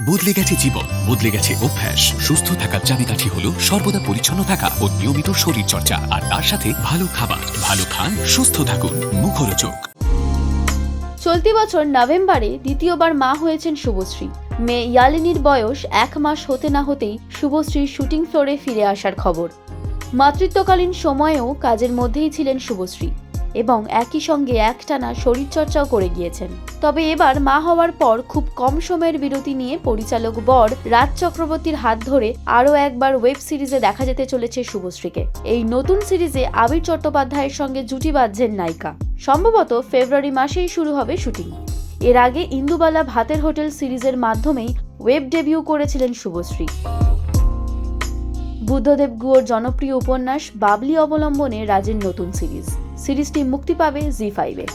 বদলে গেছে জীবন, বদলে গেছে অভ্যাস। সুস্থ থাকার চাবিকাঠি হলো সর্বদা পরিচ্ছন্ন থাকা ও নিয়মিত শরীর চর্চা আর তার সাথে ভালো খাবার। ভালো খান, সুস্থ থাকুন। মুখরোচক। চলতি বছর নভেম্বরে দ্বিতীয়বার মা হয়েছেন শুভশ্রী। মেয়ে ইয়ালিনীর বয়স এক মাস হতে না হতেই শুভশ্রীর শুটিং ফ্লোরে ফিরে আসার খবর। মাতৃত্বকালীন সময়েও কাজের মধ্যেই ছিলেন শুভশ্রী। এবং একই সঙ্গে একটানা শরীরচর্চাও করে গিয়েছেন। তবে এবার মা হওয়ার পর খুব কম সময়ের বিরতি নিয়ে পরিচালক বর রাজ চক্রবর্তীর হাত ধরে আরও একবার ওয়েব সিরিজে দেখা যেতে চলেছে শুভশ্রীকে। এই নতুন সিরিজে আবির চট্টোপাধ্যায়ের সঙ্গে জুটি বাঁধছেন নায়িকা। সম্ভবত ফেব্রুয়ারি মাসেই শুরু হবে শুটিং। এর আগে ইন্দুবালা ভাতের হোটেল সিরিজের মাধ্যমেই ওয়েব ডেবিউ করেছিলেন শুভশ্রী। বুদ্ধদেব গুয়োর জনপ্রিয় উপন্যাস বাবলি অবলম্বনে রাজের নতুন সিরিজ। সিরিজটি মুক্তি পাবে জি ফাইভে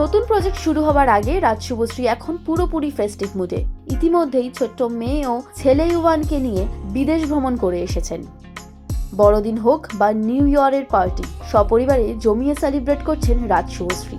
নতুন প্রজেক্ট শুরু হবার আগে রাজ শুভশ্রী এখন পুরোপুরি ফেস্টিভ মুডে। ইতিমধ্যেই ছোট্ট মেয়ে ও ছেলে ইউয়ানকে নিয়ে বিদেশ ভ্রমণ করে এসেছেন। বড়দিন হোক বা নিউ ইয়ারের পার্টি, সপরিবারে জমিয়ে সেলিব্রেট করছেন রাজ শুভশ্রী